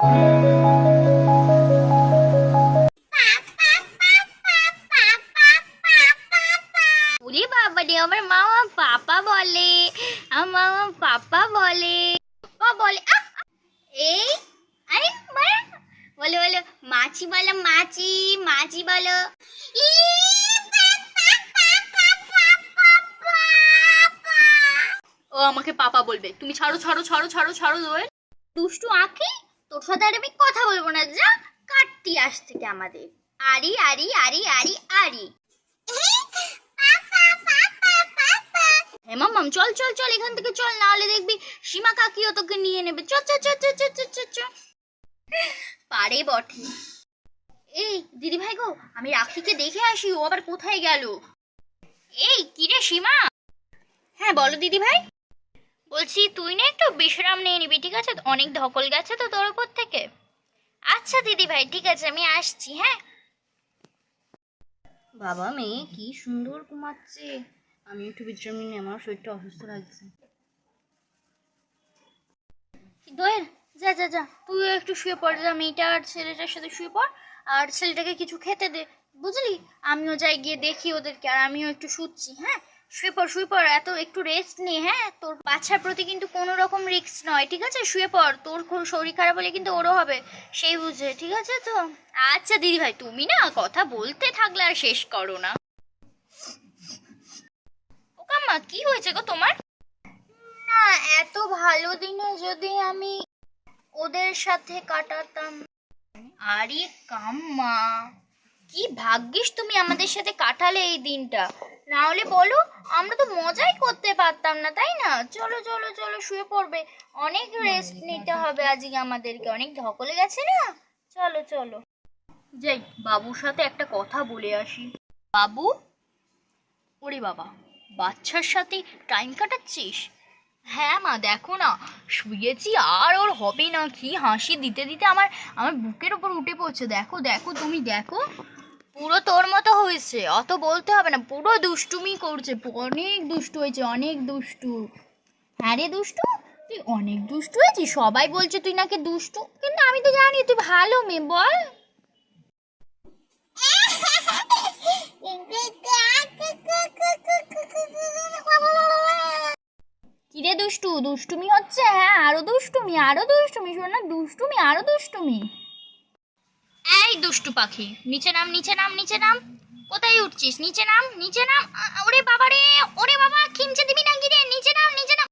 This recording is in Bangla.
ওরে বাবা রে আমার মামা পাপা বলে আমার মামা পাপা বলে। ও বলে আহ, আহ, এই আরে বলো বলো বলো মাছি বলো মাছি মাছি বলো। ই, ও আমাকে পাপা বলবে। তুমি ছাড়ো ছাড়ো ছাড়ো ছাড়ো ছাড়ো দোয়েল দুষ্টু আঁকি তোর সাথে আর আমি কথা বলব না, যা কাটতি আস থেকে আমাদের। আরি আরি আরি আরি আরি। হ্যাঁ মাম চল চল চল, এখান থেকে চল না হলে দেখবি সীমা কাকিও তোকে নিয়ে নেবে। চল চল চল চল চল চল চল পারে বটে। এই দিদি ভাই গো, আমি রাখিকে দেখে আসি, ও আবার কোথায় গেল? এই, কিরে সীমা? হ্যাঁ বলো দিদি ভাই বলছি তুই না একটু বিশ্রাম নিয়ে নিবি ঠিক আছে? অনেক ধকল গেছে তো তোর উপর থেকে। আচ্ছা দিদি ভাই ঠিক আছে আমি আসছি হ্যাঁ? বাবা মেয়ে কি সুন্দর ঘুমাচ্ছে। আমি একটু বিশ্রাম নিয়ে আমার শরীরটা অসুস্থ লাগছে। দোয়েল যা যা যা তুইও একটু শুয়ে পড় যা মেয়েটা আর ছেলেটার সাথে শুয়ে পড় আর ছেলেটাকে কিছু খেতে দে বুঝলি? আমিও যাই গিয়ে দেখি ওদেরকে আর আমিও একটু শুচ্ছি হ্যাঁ? শুয়ে পড় শুয়ে পড় এত একটু রেস্ট নে হ্যাঁ? তোর বাচ্চার প্রতি কিন্তু কোনো রকম রিস্ক নয় ঠিক আছে? শুয়ে পড় তোর শরীর খারাপ হলে কিন্তু ওরও হবে সেই বুঝে ঠিক আছে তো? আচ্ছা দিদি ভাই তুমি না কথা বলতে থাকলে আর শেষ করো না। ওকাম্মা কি হয়েছে গো তোমার? না এত ভালো দিনে যদি আমি ওদের সাথে কাটাতাম। আরে কাম্মা। কি ভাগ্যিস তুমি আমাদের সাথে কাটালে এই দিনটা। না হলে বলো, আমরা তো মজাই করতে পারতাম না, তাই না? চলো চলো চলো, শুয়ে পড়বে। অনেক রেস্ট নিতে হবে আজকে আমাদেরকে। অনেক ধকলে গেছে না? চলো চলো। যাই, বাবুর সাথে একটা কথা বলে আসি। বাবু? ওরে বাবা, বাচ্চার সাথে টাইম কাটাচ্ছিস? হ্যাঁ মা, দেখো না। শুয়েছি আর ওর হবে না। কি হাসি দিতে দিতে আমার আমার বুকের ওপর উঠে পড়ছে। দেখো দেখো তুমি, দেখো। পুরো তোর মতো হয়েছে। অত বলতে হবে না। পুরো দুষ্টুমি করছে। অনেক দুষ্টু হয়েছে, অনেক দুষ্টু। হ্যাঁ রে দুষ্টু, তুই অনেক দুষ্টু হয়েছিস। সবাই বলছে তুই নাকি দুষ্টু। কিন্তু আমি তো জানি, তুই ভালো মেয়ে, বল। কিরে দুষ্টু, দুষ্টুমি হচ্ছে হ্যাঁ আরও দুষ্টুমি আরও দুষ্টুমি, শোন না, দুষ্টুমি, আরও দুষ্টুমি। এই দুষ্টু পাখি, নিচে নাম নিচে নাম নিচে নাম। কোথায় উঠছিস? নিচে নাম নিচে নাম ওরে বাবা রে ওরে বাবা, খিমচে দিবি না গিরে নিচে নাম নিচে নাম।